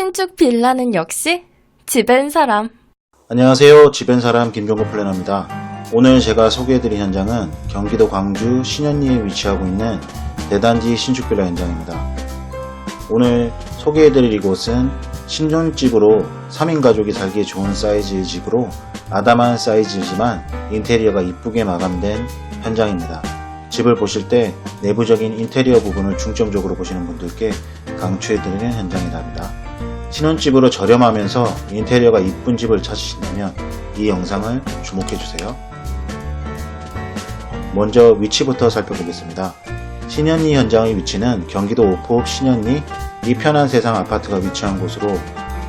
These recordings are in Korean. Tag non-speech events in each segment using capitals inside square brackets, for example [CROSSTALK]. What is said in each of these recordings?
신축 빌라는 역시 집엔 사람. 안녕하세요. 집엔 사람 김종국 플래너입니다. 오늘 제가 소개해드릴 현장은 경기도 광주 신현리에 위치하고 있는 대단지 신축 빌라 현장입니다. 오늘 소개해드릴 이곳은 신혼집으로 3인 가족이 살기 좋은 사이즈의 집으로 아담한 사이즈이지만 인테리어가 이쁘게 마감된 현장입니다. 집을 보실 때 내부적인 인테리어 부분을 중점적으로 보시는 분들께 강추해드리는 현장이랍니다. 신혼집으로 저렴하면서 인테리어가 이쁜 집을 찾으신다면 이 영상을 주목해주세요. 먼저 위치부터 살펴보겠습니다. 신현리 현장의 위치는 경기도 오포읍 신현리 이 편한 세상 아파트가 위치한 곳으로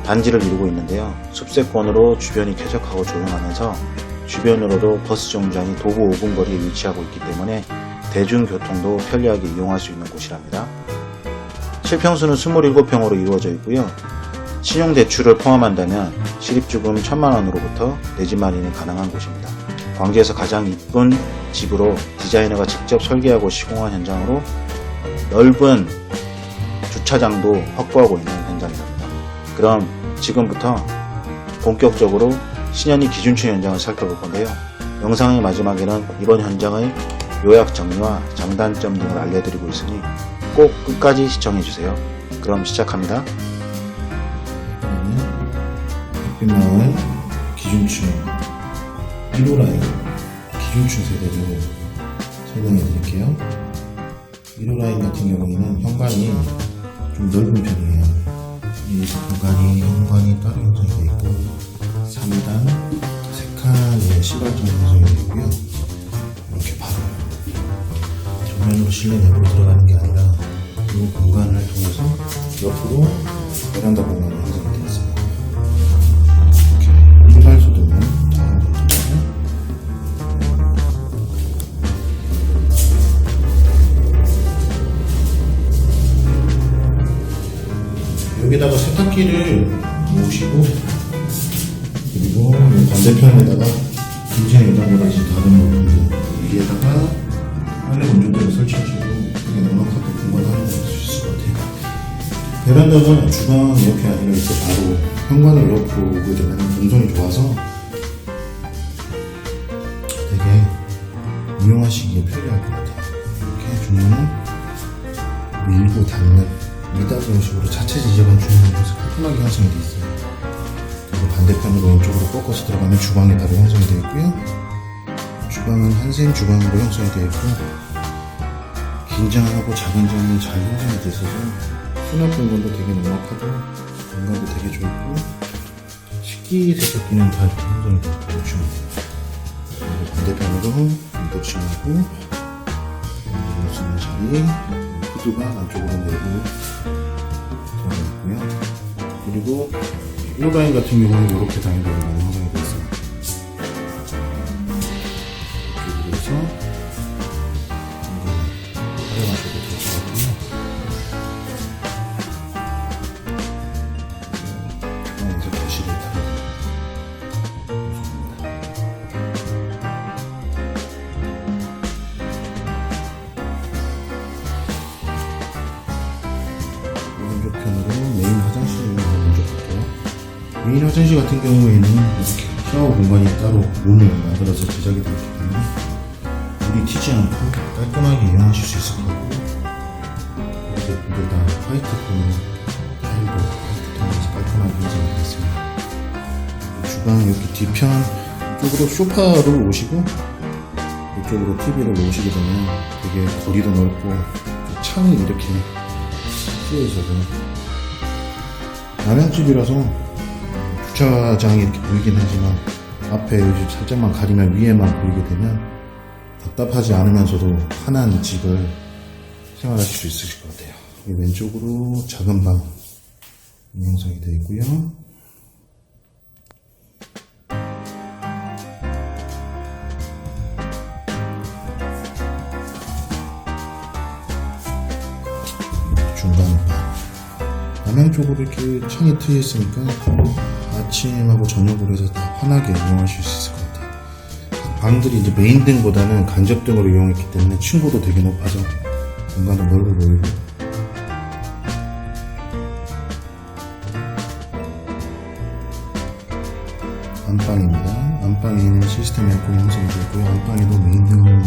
단지를 이루고 있는데요. 숲세권으로 주변이 쾌적하고 조용하면서 주변으로도 버스 정류장이 도보 5분 거리에 위치하고 있기 때문에 대중교통도 편리하게 이용할 수 있는 곳이랍니다. 실평수는 27평으로 이루어져 있고요. 신용대출을 포함한다면 실입주금 1000만원으로부터 내 집 마련이 가능한 곳입니다. 광주에서 가장 이쁜 집으로 디자이너가 직접 설계하고 시공한 현장으로 넓은 주차장도 확보하고 있는 현장이랍니다. 그럼 지금부터 본격적으로 신현이 기준치 현장을 살펴볼 건데요. 영상의 마지막에는 이번 현장의 요약 정리와 장단점 등을 알려드리고 있으니 꼭 끝까지 시청해주세요. 그럼 시작합니다. 햇빛마을 기준층 1호 라인 기준층 세대로 설명해 드릴게요. 1호 라인 같은 경우에는 현관이 좀 넓은 편이에요. 이 공간이 현관이 따로 형성이 되어 있고 3단 3칸의 시발점이 형성이 되어 있고요. 이렇게 바로 정면으로 실내 내부로 들어가는 게 아니라 이 공간을 통해서 옆으로 베란다 공간이 형성이 여기다가 세탁기를 놓으시고 그리고 이 반대편에다가 굉장히 예전보다 이제 다른 부분들 위에다가 빨래 건조대를 설치하시고 되게 넉넉하게 공간을 활용할 수 있을 것 같아요. 베란다가 주방 이렇게 아니라 이렇게 바로 현관을 이렇게 보게 되면 동선이 좋아서 되게 이용하시기에 편리할 것 같아요. 이렇게 주문은 밀고 닫는 미닫이런 식으로 자체 지적한 주문이 그래서 깔끔하게 형성이 되어 있어요. 그리고 반대편으로 왼쪽으로 꺾어서 들어가면 주방이 바로 형성이 되어 있고요. 주방은 한센 주방으로 형성이 되어 있고 긴 장하고 작은 장은 잘 형성이 되어 있어서 수납 공간도 되게 넉넉하고 공간도 되게 좋고 식기 세척기는 다 이렇게 형성이 되어 있고 그리고 반대편으로 수 있는 자리 후드가 안쪽으로 내고 들어가 있고요. 그리고 1라인 같은 경우는 이렇게 형성이 되어 있어요 이렇게 해서 메인 화장실 같은 경우에는 이렇게 샤워 공간이 따로 문을 만들어서 제작이 되어 있기 때문에 물이 튀지 않고 깔끔하게 이용하실 수 있을 것 같고 이렇게 모두 다 화이트 톤의 타일도 화이트 톤에서 깔끔하게 형성이 되어 있습니다. 주방 이렇게 뒤편 쪽으로 소파로 오시고 이쪽으로 TV를 놓으시게 되면 되게 거리도 넓고 창이 이렇게 쓰여 있어서 남양집이라서 주차장이 이렇게 보이긴 하지만 앞에 여기 살짝만 가리면 위에만 보이게 되면 답답하지 않으면서도 편한 집을 생활하실 수 있으실 것 같아요. 이 왼쪽으로 작은 방 형성이 되어 있고요. 중간 방. 남양 쪽으로 이렇게 창이 트여 있으니까 아침하고 저녁으로 해서 다 환하게 이용하실 수 있을 것 같아요. 방들이 이제 메인 등보다는 간접 등으로 이용했기 때문에 충고도 되게 높아서 공간도 넓어 보이고 안방입니다. 안방에는 시스템 에어컨 형성이 되어 있고요. 안방에도 메인 등은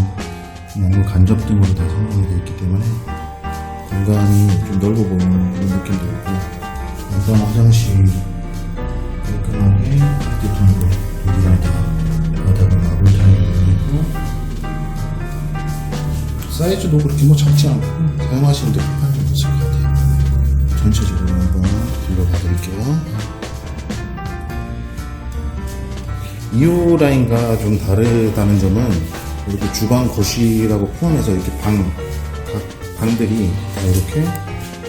아니고 간접 등으로 다 성공이 되어 있기 때문에 공간이 좀 넓어 보이는 그런 느낌도 있고 안방 화장실 사이즈도 그렇게 뭐 작지 않고 사용하시는데 불편함이 없을 것 같아요. 전체적으로 한번 둘러봐 드릴게요. 2호 라인과 좀 다르다는 점은 이렇게 주방 거실하고 포함해서 이렇게 방, 각 방들이 다 이렇게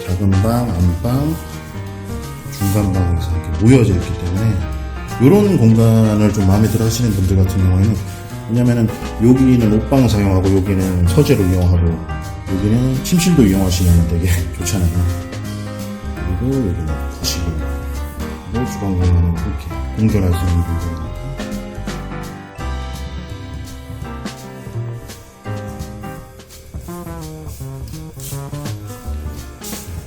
작은 방, 안방, 중간 방에서 이렇게 모여져 있기 때문에 이런 공간을 좀 마음에 들어 하시는 분들 같은 경우에는 왜냐면은 여기는 옷방 사용하고 여기는 서재로 이용하고 여기는 침실도 이용하시면 되게 [LAUGHS] 좋잖아요. 그리고 여기는 그리고 주방 공간을 이렇게 공존할 수 있는 공간.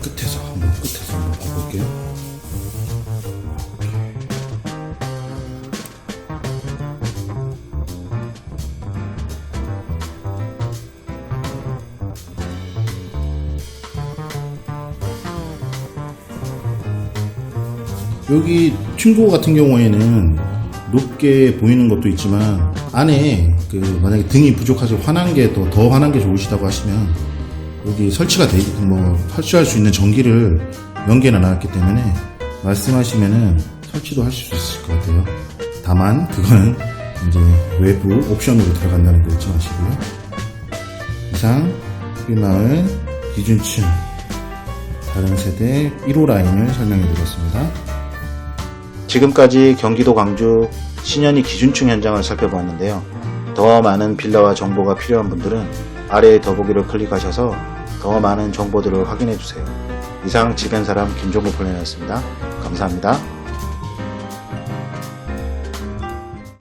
끝에서 한번 끝에서 한번 봐볼게요. 여기 층고 같은 경우에는 높게 보이는 것도 있지만 안에 그 만약에 등이 부족하셔 환한 게 더 더 환한 게 좋으시다고 하시면 여기 설치가 돼 있고 뭐 설치할 수 있는 전기를 연계해 놨기 때문에 말씀하시면은 설치도 하실 수 있을 것 같아요. 다만 그거는 이제 외부 옵션으로 들어간다는 거 잊지 마시고요. 이상 흑마을 기준층 다른 세대 1호 라인을 설명해 드렸습니다. 지금까지 경기도 광주 신현이 기준층 현장을 살펴보았는데요. 더 많은 빌라와 정보가 필요한 분들은 아래의 더보기를 클릭하셔서 더 많은 정보들을 확인해 주세요. 이상 집엔 사람 김종국 플래너였습니다. 감사합니다.